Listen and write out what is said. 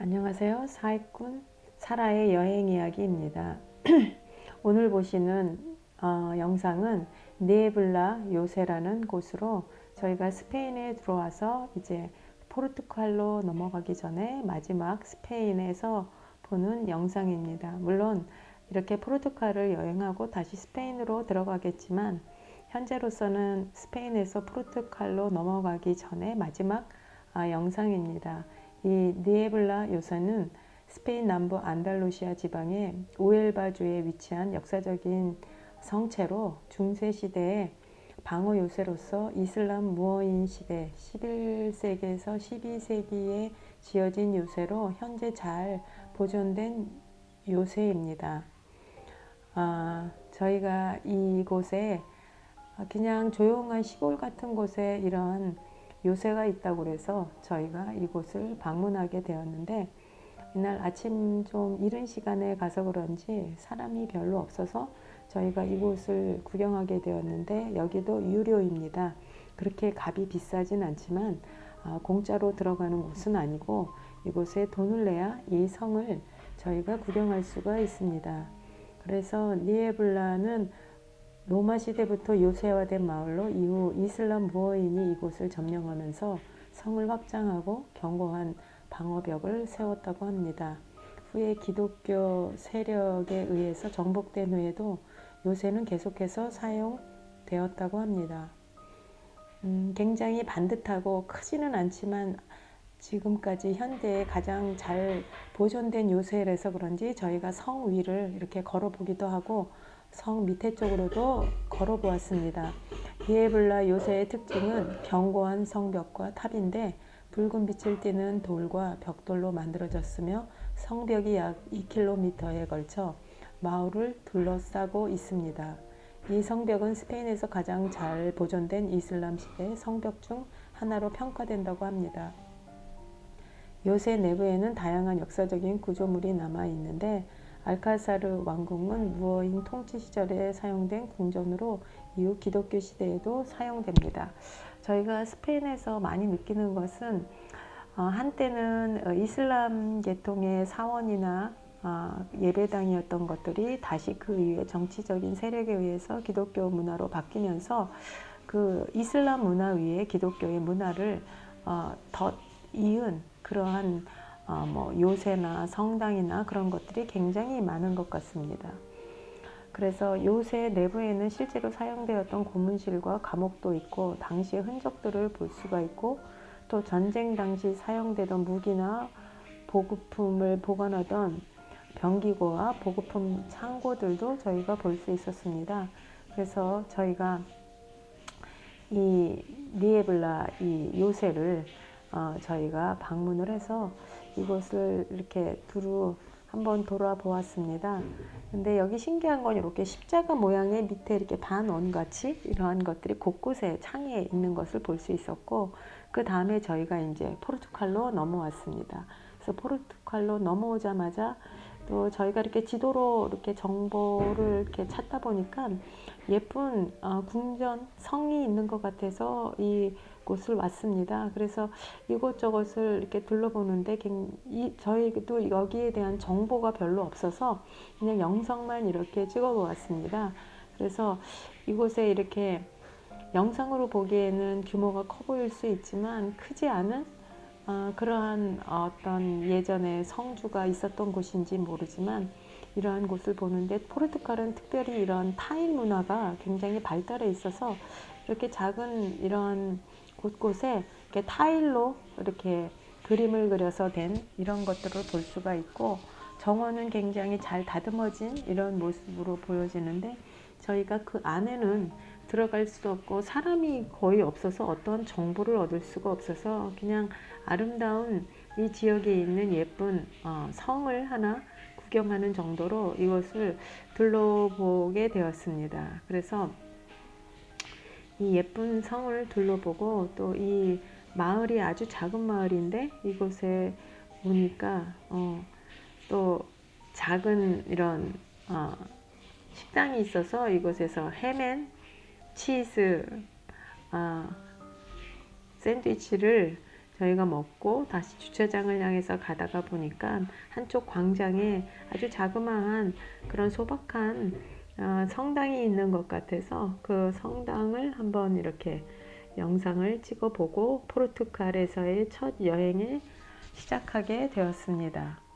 안녕하세요. 사익군 사라의 여행 이야기입니다. 오늘 보시는 어, 영상은 네블라 요새라는 곳으로 저희가 스페인에 들어와서 이제 포르투갈로 넘어가기 전에 마지막 스페인에서 보는 영상입니다. 물론 이렇게 포르투갈을 여행하고 다시 스페인으로 들어가겠지만 현재로서는 스페인에서 포르투갈로 넘어가기 전에 마지막 아, 영상입니다. 이 니에블라 요새는 스페인 남부 안달루시아 지방의 우엘바주에 위치한 역사적인 성체로 중세 시대에 방어 요새로서 이슬람 무어인 시대 11세기에서 12세기에 지어진 요새로 현재 잘 보존된 요새입니다. 아, 저희가 이곳에 그냥 조용한 시골 같은 곳에 이런 요새가 있다고 그래서 저희가 이곳을 방문하게 되었는데 이날 아침 좀 이른 시간에 가서 그런지 사람이 별로 없어서 저희가 이곳을 구경하게 되었는데 여기도 유료입니다. 그렇게 값이 비싸진 않지만 아, 공짜로 들어가는 곳은 아니고 이곳에 돈을 내야 이 성을 저희가 구경할 수가 있습니다. 그래서 니에블라는 로마 시대부터 요새화된 마을로 이후 이슬람 무어인이 이곳을 점령하면서 성을 확장하고 견고한 방어벽을 세웠다고 합니다. 후에 기독교 세력에 의해서 정복된 후에도 요새는 계속해서 사용되었다고 합니다. 음, 굉장히 반듯하고 크지는 않지만 지금까지 현대에 가장 잘 보존된 요새라서 그런지 저희가 성 위를 이렇게 걸어보기도 하고 성 밑에 쪽으로도 걸어 보았습니다. 비에블라 요새의 특징은 견고한 성벽과 탑인데 붉은 빛을 띠는 돌과 벽돌로 만들어졌으며 성벽이 약 2km에 걸쳐 마을을 둘러싸고 있습니다. 이 성벽은 스페인에서 가장 잘 보존된 이슬람 시대 성벽 중 하나로 평가된다고 합니다. 요새 내부에는 다양한 역사적인 구조물이 남아 있는데 알카사르 왕궁은 무어인 통치 시절에 사용된 궁전으로 이후 기독교 시대에도 사용됩니다. 저희가 스페인에서 많이 느끼는 것은 어, 한때는 어, 이슬람 계통의 사원이나 어, 예배당이었던 것들이 다시 그 이후에 정치적인 세력에 의해서 기독교 문화로 바뀌면서 그 이슬람 문화 위에 기독교의 문화를 더 이은 그러한 어, 뭐 요새나 성당이나 그런 것들이 굉장히 많은 것 같습니다. 그래서 요새 내부에는 실제로 사용되었던 고문실과 감옥도 있고 당시의 흔적들을 볼 수가 있고 또 전쟁 당시 사용되던 무기나 보급품을 보관하던 병기고와 보급품 창고들도 저희가 볼 수 있었습니다. 그래서 저희가 이 니에블라 이 요새를 어, 저희가 방문을 해서 이곳을 이렇게 두루 한번 돌아보았습니다. 근데 여기 신기한 건 이렇게 십자가 모양의 밑에 이렇게 반원 같이 이러한 것들이 곳곳에 창에 있는 것을 볼 수 있었고 그 다음에 저희가 이제 포르투갈로 넘어왔습니다. 그래서 포르투갈로 넘어오자마자 또 저희가 이렇게 지도로 이렇게 정보를 이렇게 찾다 보니까 예쁜 어, 궁전 성이 있는 것 같아서 이 곳을 왔습니다. 그래서 이곳저곳을 이렇게 둘러보는데 이, 저희도 여기에 대한 정보가 별로 없어서 그냥 영상만 이렇게 찍어 보았습니다. 그래서 이곳에 이렇게 영상으로 보기에는 규모가 커 보일 수 있지만 크지 않은 어, 그러한 어떤 예전에 성주가 있었던 곳인지 모르지만 이러한 곳을 보는데 포르투갈은 특별히 이런 타일 문화가 굉장히 발달해 있어서 이렇게 작은 이런 곳곳에 이렇게 타일로 이렇게 그림을 그려서 된 이런 것들을 볼 수가 있고 정원은 굉장히 잘 다듬어진 이런 모습으로 보여지는데 저희가 그 안에는 들어갈 수도 없고 사람이 거의 없어서 어떤 정보를 얻을 수가 없어서 그냥 아름다운 이 지역에 있는 예쁜 어, 성을 하나 구경하는 정도로 이것을 둘러보게 되었습니다. 그래서 이 예쁜 성을 둘러보고 또 이 마을이 아주 작은 마을인데 이곳에 오니까 어, 또 작은 이런 어, 식당이 있어서 이곳에서 햄앤 치즈 어, 샌드위치를 저희가 먹고 다시 주차장을 향해서 가다가 보니까 한쪽 광장에 아주 자그마한 그런 소박한 어, 성당이 있는 것 같아서 그 성당을 한번 이렇게 영상을 찍어보고 포르투갈에서의 첫 여행을 시작하게 되었습니다.